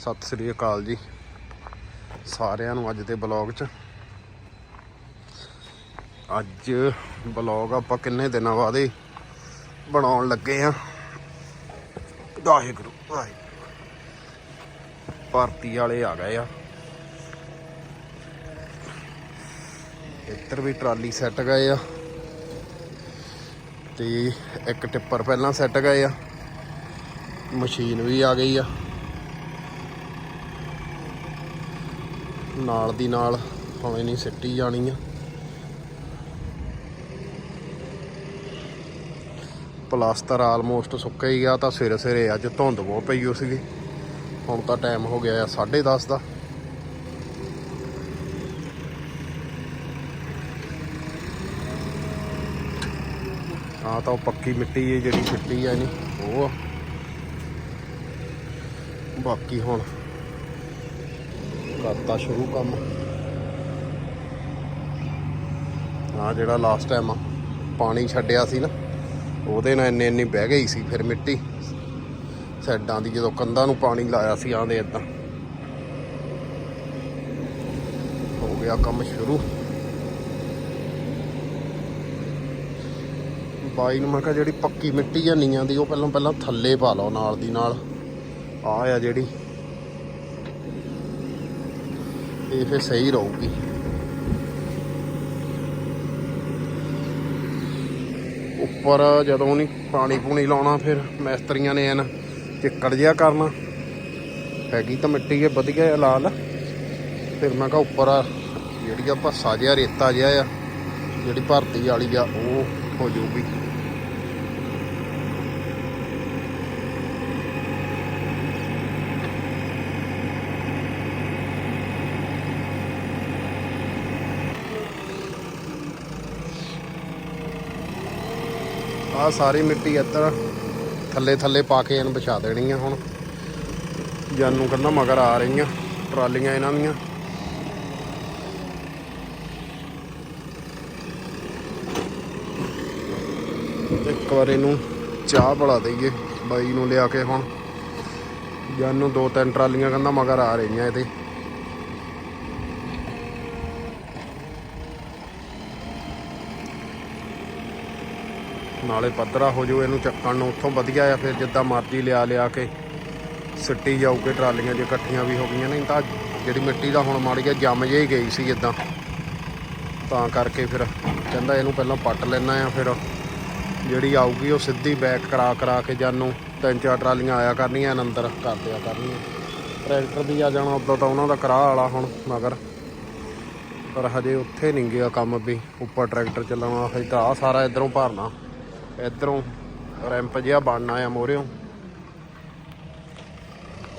ਸਤਿ ਸ੍ਰੀ ਅਕਾਲ ਜੀ ਸਾਰਿਆਂ ਨੂੰ ਅੱਜ ਦੇ ਬਲੌਗ 'ਚ। ਅੱਜ ਬਲੌਗ ਆਪਾਂ ਕਿੰਨੇ ਦਿਨਾਂ ਬਾਅਦ ਹੀ ਬਣਾਉਣ ਲੱਗੇ ਆ ਵਾਹਿਗੁਰੂ ਵਾਹਿਗੁਰੂ। ਭਾਰਤੀ ਵਾਲੇ ਆ ਗਏ ਆ। ਇੱਧਰ ਵੀ ਟਰਾਲੀ ਸੈੱਟ ਗਏ ਆ ਤੇ ਇੱਕ ਟਿੱਪਰ ਪਹਿਲਾਂ ਸੈੱਟ ਗਏ ਆ। ਮਸ਼ੀਨ ਵੀ ਆ ਗਈ ਆ। ਨਾਲ ਦੀ ਨਾਲ ਹੁਣੇ ਨਹੀਂ ਸਿੱਟੀ ਜਾਣੀ ਆ। ਪਲਾਸਟਰ ਆਲਮੋਸਟ ਸੁੱਕਾ ਹੀ ਗਿਆ ਤਾਂ ਸਵੇਰੇ ਸਵੇਰੇ ਅੱਜ ਧੁੰਦ ਬਹੁਤ ਪਈ ਹੋ ਸੀਗੀ। ਹੁਣ ਤਾਂ ਟਾਈਮ ਹੋ ਗਿਆ ਆ 10:30 ਦਾ। ਆ ਤਾਂ ਉਹ ਪੱਕੀ ਮਿੱਟੀ ਹੈ ਜਿਹੜੀ ਮਿੱਟੀ ਆ ਨਹੀਂ ਉਹ ਆ। ਬਾਕੀ ਹੁਣ ਕਰਤਾ ਸ਼ੁਰੂ ਕੰਮ। ਆ ਜਿਹੜਾ ਲਾਸਟ ਟਾਈਮ ਪਾਣੀ ਛੱਡਿਆ ਸੀ ਨਾ, ਉਹਦੇ ਨਾਲ ਇੰਨੇ ਇੰਨੀ ਬਹਿ ਗਈ ਸੀ ਫਿਰ ਮਿੱਟੀ। ਸਾਈਡਾਂ ਦੀ ਜਦੋਂ ਕੰਧਾਂ ਨੂੰ ਪਾਣੀ ਲਾਇਆ ਸੀ ਆਂਦੇ ਇਦਾਂ ਹੋ ਗਿਆ ਕੰਮ ਸ਼ੁਰੂ। ਬਾਈ ਨੂੰ ਮੈਂ ਕਿਹਾ, ਜਿਹੜੀ ਪੱਕੀ ਮਿੱਟੀ ਆ ਨੀਆਂ ਦੀ, ਉਹ ਪਹਿਲਾਂ ਪਹਿਲਾਂ ਥੱਲੇ ਪਾ ਲਓ ਨਾਲ ਦੀ ਨਾਲ। ਆ ਆ ਜਿਹੜੀ ਇਹ ਫਿਰ ਸਹੀ ਰਹੂਗੀ। ਉੱਪਰ ਜਦੋਂ ਨਹੀਂ ਪਾਣੀ ਪੂਣੀ ਲਾਉਣਾ, ਫਿਰ ਮਿਸਤਰੀਆਂ ਨੇ ਐਨ ਚਿੱਕੜ ਜਿਹਾ ਕਰਨਾ। ਹੈਗੀ ਤਾਂ ਮਿੱਟੀ ਇਹ ਵਧੀਆ ਹੈ ਲਾਲ। ਫਿਰ ਮੈਂ ਕਿਹਾ ਉੱਪਰ ਜਿਹੜੀ ਆ ਭੱਸਾ ਜਿਹਾ, ਰੇਤਾ ਜਿਹਾ ਆ, ਜਿਹੜੀ ਭਰਤੀ ਵਾਲੀ ਆ, ਉਹ ਹੋ ਜਾਊਗੀ। ਆ ਸਾਰੀ ਮਿੱਟੀ ਇੱਧਰ ਥੱਲੇ ਥੱਲੇ ਪਾ ਕੇ ਇਹਨੂੰ ਵਿਛਾ ਦੇਣੀ ਆ ਹੁਣ। ਜਾਨੂੰ ਕਹਿੰਦਾ ਮਗਰ ਆ ਰਹੀਆਂ, ਟਰਾਲੀਆਂ ਇਹਨਾਂ ਦੀਆਂ। ਇੱਕ ਵਾਰ ਇਹਨੂੰ ਚਾਹ ਬਣਾ ਦਈਏ, ਬਾਈ ਨੂੰ ਲਿਆ ਕੇ ਹੁਣ। ਜਾਨੂੰ ਦੋ ਤਿੰਨ ਟਰਾਲੀਆਂ ਕਹਿੰਦਾ ਮਗਰ ਆ ਰਹੀਆਂ ਇਹਦੇ। ਨਾਲੇ ਪੱਧਰਾ ਹੋ ਜਾਓ ਇਹਨੂੰ ਚੱਕਣ ਨੂੰ ਉੱਥੋਂ ਵਧੀਆ ਆ, ਫਿਰ ਜਿੱਦਾਂ ਮਰਜ਼ੀ ਲਿਆ ਲਿਆ ਕੇ ਸਿੱਟੀ ਜਾਊਗੇ, ਟਰਾਲੀਆਂ ਜੇ ਇਕੱਠੀਆਂ ਵੀ ਹੋ ਗਈਆਂ ਨਹੀਂ ਤਾਂ ਜਿਹੜੀ ਮਿੱਟੀ ਦਾ ਹੁਣ ਮਾੜੀ ਜਿਹਾ ਜੰਮ ਜਿਹੀ ਗਈ ਸੀ ਜਿੱਦਾਂ। ਤਾਂ ਕਰਕੇ ਫਿਰ ਕਹਿੰਦਾ ਇਹਨੂੰ ਪਹਿਲਾਂ ਪੱਟ ਲੈਣਾ ਆ, ਫਿਰ ਜਿਹੜੀ ਆਊਗੀ ਉਹ ਸਿੱਧੀ ਬੈਕ ਕਰਾ ਕਰਾ ਕੇ ਜਾਨੂੰ, ਤਿੰਨ ਚਾਰ ਟਰਾਲੀਆਂ ਆਇਆ ਕਰਨੀਆਂ, ਇਹਨਾਂ ਅੰਦਰ ਕਰ ਦਿਆ ਕਰਨੀਆਂ। ਟਰੈਕਟਰ ਵੀ ਆ ਜਾਣਾ, ਉਦੋਂ ਤਾਂ ਉਹਨਾਂ ਦਾ ਕਰਾਹ ਵਾਲਾ ਹੁਣ, ਮਗਰ। ਪਰ ਹਜੇ ਉੱਥੇ ਨਹੀਂ ਗਿਆ ਕੰਮ ਵੀ, ਉੱਪਰ ਟਰੈਕਟਰ ਚੱਲਣਾ, ਹਜੇ ਤਾਂ ਸਾਰਾ ਇਧਰੋਂ ਭਰਨਾ। ਇਧਰੋਂ ਰੈਂਪ ਜਿਹਾ ਬਣਨਾ ਆ ਮੋਰਿਓ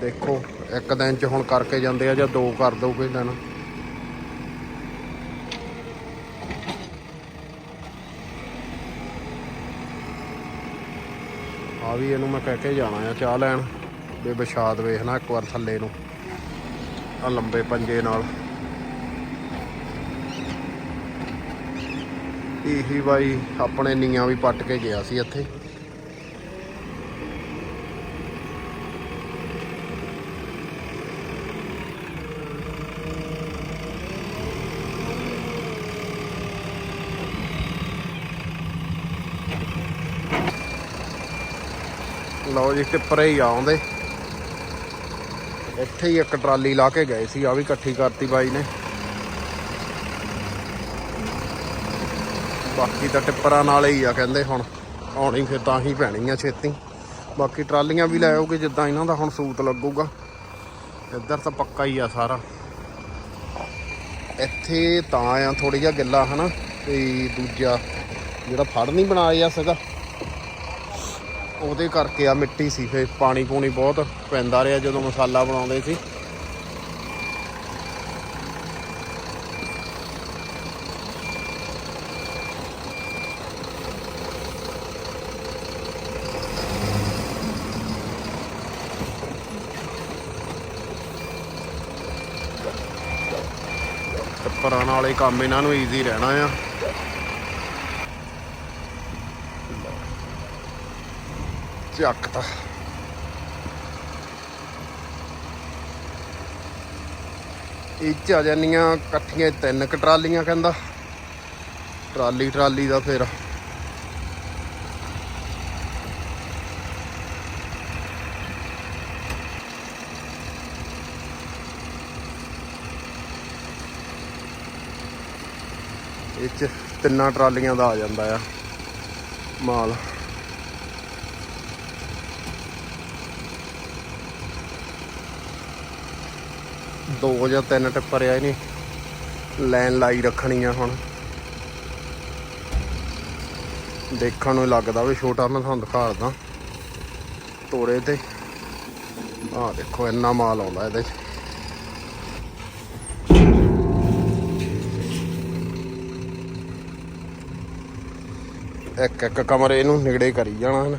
ਦੇਖੋ, ਇੱਕ ਦਿਨ ਚ ਹੁਣ ਕਰਕੇ ਜਾਂਦੇ ਆ ਜਾਂ ਦੋ ਕਰ ਦੋਗੇ ਦਿਨ। ਆ ਵੀ ਇਹਨੂੰ ਮੈਂ ਕਹਿ ਕੇ ਜਾਣਾ ਆ ਚਾਹ ਲੈਣ। ਵੀ ਵਿਛਾਦ ਵੇਖਣਾ ਇੱਕ ਵਾਰ ਥੱਲੇ ਨੂੰ। ਆ ਲੰਬੇ ਪੰਜੇ ਨਾਲ। ਇਹੀ ਬਾਈ ਆਪਣੇ ਨੀਆਂ ਵੀ ਪੱਟ ਕੇ ਗਿਆ ਸੀ ਇੱਥੇ। ਲਓ ਜੀ, ਟਿੱਪਰੇ ਹੀ ਆਉਂਦੇ। ਇੱਥੇ ਹੀ ਇੱਕ ਟਰਾਲੀ ਲਾ ਕੇ ਗਏ ਸੀ ਆ ਵੀ ਇਕੱਠੀ ਕਰਤੀ ਬਾਈ ਨੇ। ਬਾਕੀ ਤਾਂ ਟਿੱਪਰਾਂ ਨਾਲ ਹੀ ਆ ਕਹਿੰਦੇ ਹੁਣ। ਆਉਣੀ ਫਿਰ ਤਾਂ ਹੀ ਪੈਣੀ ਆ ਛੇਤੀ। ਬਾਕੀ ਟਰਾਲੀਆਂ ਵੀ ਲੈ ਆਓਗੇ ਜਿੱਦਾਂ ਇਹਨਾਂ ਦਾ ਹੁਣ ਸੂਤ ਲੱਗੂਗਾ। ਇੱਧਰ ਤਾਂ ਪੱਕਾ ਹੀ ਆ ਸਾਰਾ। ਇੱਥੇ ਤਾਂ ਆ ਥੋੜੀ ਜਿਹਾ ਗਿੱਲਾ ਹਨਾ ਤੇ ਦੂਜਾ ਜਿਹੜਾ ਫੜ ਨਹੀਂ ਬਣਾਇਆ ਸੀਗਾ। ਉਹਦੇ ਕਰਕੇ ਆ ਮਿੱਟੀ ਸੀ ਫੇ ਪਾਣੀ ਪੂਣੀ ਬਹੁਤ ਪੈਂਦਾ ਰਿਹਾ ਜਦੋਂ ਮਸਾਲਾ ਬਣਾਉਂਦੇ ਸੀ। ਭਾਰਾਂ ਵਾਲੇ ਕੰਮ ਇਹਨਾਂ ਨੂੰ ਈਜ਼ੀ ਰਹਿਣਾ ਆ। ਚੱਕ ਤਾਂ। ਇਹ ਚ ਆ ਜਾਨੀਆਂ ਇਕੱਠੀਆਂ ਤਿੰਨ ਕ ਟਰਾਲੀਆਂ ਕਹਿੰਦਾ। ਟਰਾਲੀ ਟਰਾਲੀ ਦਾ ਫੇਰ ਤਿੰਨਾਂ ਟਰਾਲੀਆਂ ਦਾ ਆ ਜਾਂਦਾ ਆ। ਮਾਲ। ਦੋ ਜਾਂ ਤਿੰਨ ਟੱਪਰ ਆ ਇਹਨੇ। ਲਾਈਨ ਲਾਈ ਰੱਖਣੀ ਆ ਹੁਣ। ਦੇਖਣ ਨੂੰ ਲੱਗਦਾ ਵੀ ਛੋਟਾ, ਮੈਂ ਤੁਹਾਨੂੰ ਦਿਖਾ ਦਦਾ। ਤੋੜੇ ਤੇ। ਆਹ ਦੇਖੋ, ਇੰਨਾ ਮਾਲ ਆਉਂਦਾ ਇਹਦੇ 'ਚ। ਇੱਕ ਇੱਕ ਕਮਰੇ ਨੂੰ ਨਿਗੜੇ ਕਰੀ ਜਾਣਾ ਹਨ।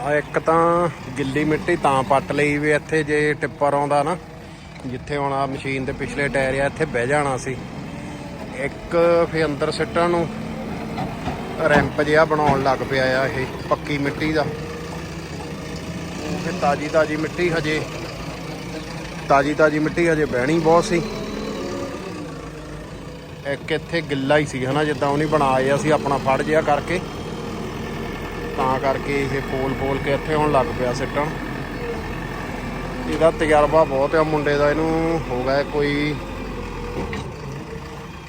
ਆ ਇੱਕ ਤਾਂ ਗਿੱਲੀ ਮਿੱਟੀ ਤਾਂ ਪੱਟ ਲਈ ਵੀ ਇੱਥੇ ਜੇ ਟਿੱਪਰ ਆਉਂਦਾ ਨਾ, ਜਿੱਥੇ ਹੁਣ ਆ ਮਸ਼ੀਨ ਦੇ ਪਿਛਲੇ ਟਾਇਰ ਆ, ਇੱਥੇ ਬਹਿ ਜਾਣਾ ਸੀ। ਇੱਕ ਫੇ ਅੰਦਰ ਸਿੱਟਣ ਨੂੰ ਰੈਂਪ ਜਿਹਾ ਬਣਾਉਣ ਲੱਗ ਪਿਆ ਆ ਇਹ ਪੱਕੀ ਮਿੱਟੀ ਦਾ। ਇਹ ਤਾਜੀ ਤਾਜੀ ਮਿੱਟੀ ਹਜੇ, ਤਾਜੀ ਤਾਜੀ ਮਿੱਟੀ ਹਜੇ ਬਹਿਣੀ ਬਹੁਤ ਸੀ। ਇੱਕ ਇੱਥੇ ਗਿੱਲਾ ਹੀ ਸੀ ਹਨਾ, ਜਿੱਦਾਂ ਉਹਨੇ ਬਣਾਇਆ ਸੀ ਆਪਣਾ ਫੜ ਜਿਹਾ ਕਰਕੇ। ਤਾਂ ਕਰਕੇ ਇਹ ਫੋਲ ਪੋਲ ਕੇ ਇੱਥੇ ਹੁਣ ਲੱਗ ਪਿਆ ਸਿੱਟਣ। ਇਹਦਾ ਤਜਰਬਾ ਬਹੁਤ ਆ ਮੁੰਡੇ ਦਾ, ਇਹਨੂੰ ਹੋ ਗਿਆ ਕੋਈ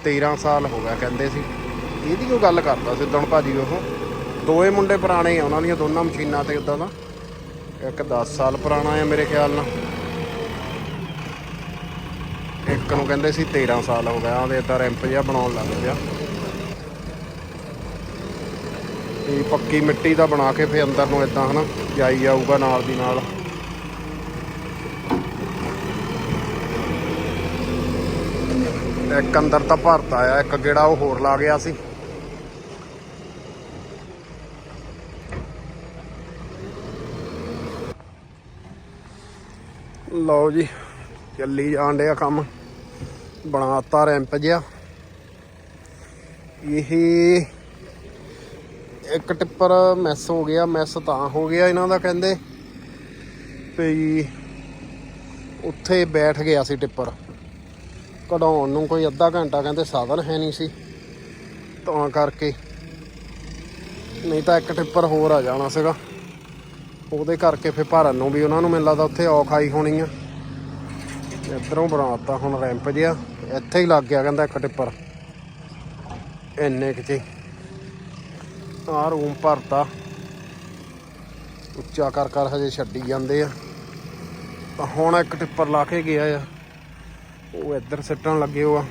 13 ਸਾਲ ਹੋ ਗਿਆ ਕਹਿੰਦੇ ਸੀ। ਇਹਦੀ ਉਹ ਗੱਲ ਕਰਦਾ ਸਿੱਧਣ ਭਾਜੀ ਉਹ? ਦੋਏ ਮੁੰਡੇ ਪੁਰਾਣੇ ਆ, ਉਹਨਾਂ ਦੀਆਂ ਦੋਨਾਂ ਮਸ਼ੀਨਾਂ ਤੇ ਉਦਾਂ ਦਾ। ਇੱਕ 10 ਸਾਲ ਪੁਰਾਣਾ ਆ ਮੇਰੇ ਖਿਆਲ ਨਾਲ। ਇੱਕ ਨੂੰ ਕਹਿੰਦੇ ਸੀ 13 ਸਾਲ ਹੋ ਗਿਆ, ਉਹਦੇ ਤਾਂ ਰੈਂਪ ਜਿਹਾ ਬਣਾਉਣ ਲੱਗ ਪਿਆ। ਇਹ ਪੱਕੀ ਮਿੱਟੀ ਦਾ ਬਣਾ ਕੇ ਫੇ ਅੰਦਰ ਨੂੰ ਇਦਾਂ ਹਨਾ, ਜਾਈ ਜਾਊਗਾ ਨਾਲ ਦੀ ਨਾਲ। ਇੱਕ ਅੰਦਰ ਤਾਂ ਭਰਤਾ ਆ, ਇੱਕ ਗੇੜਾ ਉਹ ਹੋਰ ਲਾ ਗਿਆ ਸੀ। ਲਓ ਜੀ, ਚੱਲੀ ਜਾਣ ਡਿਆ ਕੰਮ। ਬਣਾਤਾ ਰੈਂਪ ਜਿਹਾ। ਇਹ ਇੱਕ ਟਿੱਪਰ ਮੈਸ ਹੋ ਗਿਆ ਮੈਸ ਤਾਂ ਹੋ ਗਿਆ ਇਹਨਾਂ ਦਾ ਕਹਿੰਦੇ। ਵੀ ਉੱਥੇ ਬੈਠ ਗਿਆ ਸੀ ਟਿੱਪਰ। ਕਢਾਉਣ ਨੂੰ ਕੋਈ ਅੱਧਾ ਘੰਟਾ ਕਹਿੰਦੇ ਸਾਧਨ ਹੈ ਨਹੀਂ ਸੀ। ਤਾਂ ਕਰਕੇ ਨਹੀਂ ਤਾਂ ਇੱਕ ਟਿੱਪਰ ਹੋਰ ਆ ਜਾਣਾ ਸੀਗਾ। ਉਹਦੇ ਕਰਕੇ ਫਿਰ ਭਰਨ ਨੂੰ ਵੀ ਉਹਨਾਂ ਨੂੰ ਮੈਨੂੰ ਲੱਗਦਾ ਉੱਥੇ ਔਖ ਆਈ ਹੋਣੀ ਆ। ਇੱਧਰੋਂ ਬਣਾਤਾ ਹੁਣ ਰੈਂਪ ਜਿਹਾ, ਇੱਥੇ ਹੀ ਲੱਗ ਗਿਆ ਕਹਿੰਦਾ ਇੱਕ ਟਿੱਪਰ। ਇੰਨੇ ਕਿਤੇ ਆ ਰੂਮ ਭਰਤਾ। ਉੱਚਾ ਕਰ ਕਰ ਹਜੇ ਛੱਡੀ ਜਾਂਦੇ ਆ। ਤਾਂ ਹੁਣ ਇੱਕ ਟਿੱਪਰ ਲਾ ਕੇ ਗਿਆ ਆ। ਉਹ ਇੱਧਰ ਸਿੱਟਣ ਲੱਗੇ ਹੋ ਆ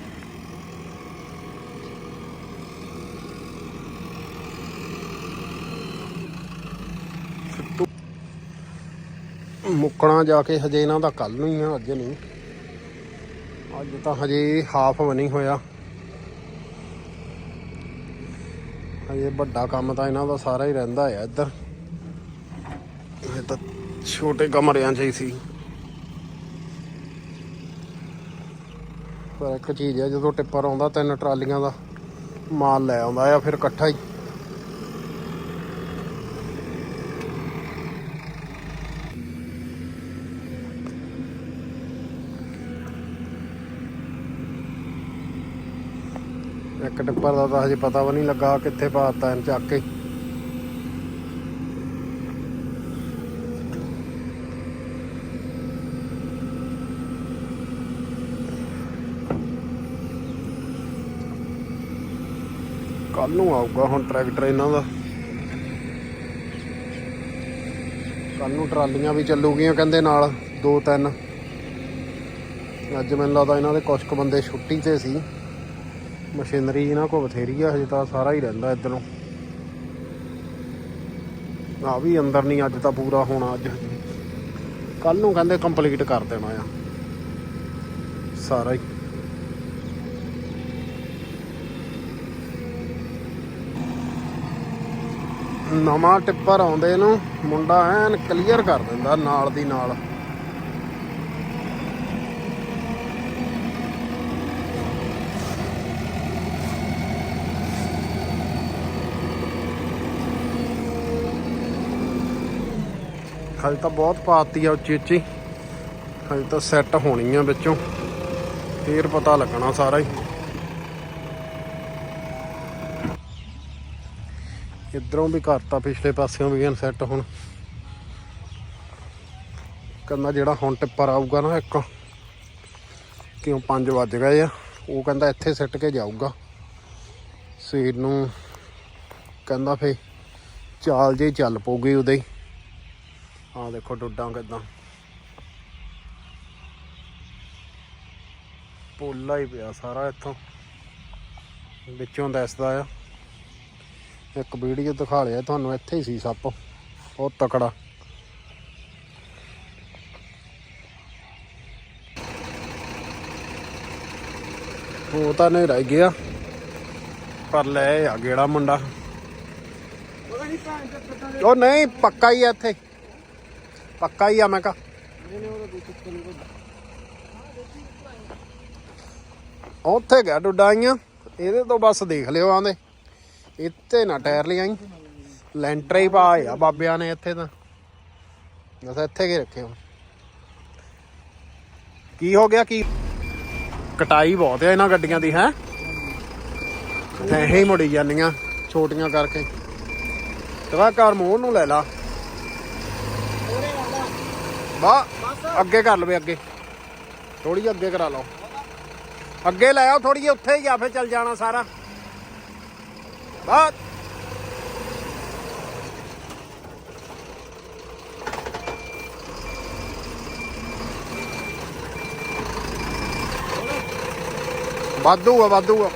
ਸਿੱਟੂ। ਮੁੱਕਣਾ ਜਾ ਕੇ ਹਜੇ ਇਹਨਾਂ ਦਾ ਕੱਲ ਨੂੰ ਹੀ ਆ, ਅੱਜ ਨਹੀਂ। ਅੱਜ ਤਾਂ ਹਜੇ ਹਾਫ ਬਣੀ ਹੋਇਆ। ਹਜੇ ਵੱਡਾ ਕੰਮ ਤਾਂ ਇਹਨਾਂ ਦਾ ਸਾਰਾ ਹੀ ਰਹਿੰਦਾ ਆ ਇੱਧਰ। ਇਹ ਤਾਂ ਛੋਟੇ ਕਮਰਿਆਂ 'ਚ ਹੀ ਸੀ। ਪਰ ਇੱਕ ਚੀਜ਼ ਆ, ਜਦੋਂ ਟਿੱਪਰ ਆਉਂਦਾ, ਤਿੰਨ ਟਰਾਲੀਆਂ ਦਾ ਮਾਲ ਲੈ ਆਉਂਦਾ ਆ, ਫਿਰ ਇਕੱਠਾ ਹੀ ਇੱਕ ਟਿੱਪਰ ਦਾ ਤਾਂ ਹਜੇ ਪਤਾ ਵੀ ਨਹੀਂ ਲੱਗਾ ਕਿੱਥੇ ਪਾਤਾ ਇਹਨ ਚੱਕ ਕੇ। ਕੱਲ ਨੂੰ ਆਊਗਾ ਹੁਣ ਟਰੈਕਟਰ ਇਹਨਾਂ ਦਾ। ਕੱਲ ਨੂੰ ਟਰਾਲੀਆਂ ਵੀ ਚੱਲੂਗੀਆਂ ਕਹਿੰਦੇ ਨਾਲ, ਦੋ ਤਿੰਨ। ਅੱਜ ਮੈਨੂੰ ਲੱਗਦਾ ਇਹਨਾਂ ਦੇ ਕੁਝ ਕੁ ਬੰਦੇ ਛੁੱਟੀ ਤੇ ਸੀ। ਮਸ਼ੀਨਰੀ ਇਹਨਾਂ ਕੋ ਬਥੇਰੀ ਆ, ਹਜੇ ਤਾਂ ਸਾਰਾ ਹੀ ਰਹਿੰਦਾ ਇੱਧਰੋਂ। ਆ ਵੀ ਅੰਦਰ ਨਹੀਂ, ਅੱਜ ਤਾਂ ਪੂਰਾ ਹੋਣਾ, ਅੱਜ ਕੱਲ ਨੂੰ ਕਹਿੰਦੇ ਕੰਪਲੀਟ ਕਰ ਦੇਣਾ ਆ। ਸਾਰਾ ਹੀ। ਨਵਾਂ ਟਿੱਪਰ ਆਉਂਦੇ ਨੂੰ ਮੁੰਡਾ ਐਨ ਕਲੀਅਰ ਕਰ ਦਿੰਦਾ ਨਾਲ ਦੀ ਨਾਲ। ਹਜੇ ਤਾਂ ਬਹੁਤ ਪਾਤੀ ਆ ਉੱਚੀ ਉੱਚੀ ਹਜੇ ਤਾਂ ਸੈੱਟ ਹੋਣੀ ਆ ਵਿੱਚੋਂ। ਫੇਰ ਪਤਾ ਲੱਗਣਾ ਸਾਰਾ ਹੀ। ਇਧਰੋਂ ਵੀ ਕਰਤਾ ਪਿਛਲੇ ਪਾਸਿਓਂ ਵੀ ਸੈੱਟ ਹੁਣ। ਕਹਿੰਦਾ ਜਿਹੜਾ ਹੁਣ ਟਿੱਪਰ ਆਊਗਾ ਨਾ ਇੱਕ, ਕਿਉਂ 5 ਵੱਜ ਗਏ ਆ। ਉਹ ਕਹਿੰਦਾ ਇੱਥੇ ਸਿੱਟ ਕੇ ਜਾਊਗਾ। ਸਵੇਰ ਨੂੰ ਕਹਿੰਦਾ ਫੇ ਚਾਲ ਜੇ ਚੱਲ ਪਊਗੀ ਉਹਦੇ ਹੀ। ਆਹ ਦੇਖੋ ਡੁੱਡਾਂ ਕਿਦਾਂ। ਪੋਲਾ ਹੀ ਪਿਆ ਸਾਰਾ ਇੱਥੋਂ। ਵਿੱਚੋਂ ਦਿਸਦਾ ਆ। ਇੱਕ ਵੀਡੀਓ ਦਿਖਾ ਲਿਆ ਤੁਹਾਨੂੰ, ਇੱਥੇ ਹੀ ਸੀ ਸੱਪ। ਬਹੁਤ ਤਕੜਾ। ਉਹ ਤਾਂ ਨਹੀਂ ਰਹਿ ਗਿਆ। ਪਰ ਲੈ ਆ ਗੇੜਾ ਮੁੰਡਾ। ਉਹ ਨਹੀਂ, ਪੱਕਾ ਹੀ ਆ ਇੱਥੇ। ਪੱਕਾ ਹੀ ਆ ਮੈਂ ਕਹਾ। ਉੱਥੇ ਗਿਆ ਡੁੱਡਾਈਆਂ ਇਹਦੇ ਤੋਂ ਬਸ ਦੇਖ ਲਿਓ ਆਂਦੇ ਇੱਥੇ ਨਾ ਟਾਇਰ ਲਿਆਈ। ਲੈਂਟਰ ਹੀ ਪਾਇਆ ਬਾਬਿਆਂ ਨੇ ਇੱਥੇ ਤਾਂ। ਬਸ ਇੱਥੇ ਕੀ ਰੱਖੇ ਹੁਣ। ਕੀ ਹੋ ਗਿਆ, ਕੀ? ਕਟਾਈ ਬਹੁਤ ਹੈ ਇਹਨਾਂ ਗੱਡੀਆਂ ਦੀ, ਹੈ? ਐਂ ਹੀ ਮੁੜੀ ਜਾਂਦੀਆਂ, ਛੋਟੀਆਂ ਕਰਕੇ। ਤਵਾ ਘਰ ਮੋਹਰ ਨੂੰ ਲੈ ਲਾ। ਬਾ ਅੱਗੇ ਕਰ ਲਵੇ ਅੱਗੇ ਥੋੜੀ ਜਿਹੀ ਅੱਗੇ ਕਰਾ ਲਓ ਅੱਗੇ ਲੈ ਆਓ ਥੋੜੀ ਜਿਹੀ ਉੱਥੇ ਹੀ ਆ ਫੇ ਚੱਲ ਜਾਣਾ ਸਾਰਾ ਬਾ ਵਾਧੂ ਆ ਵਾਧੂ ਆ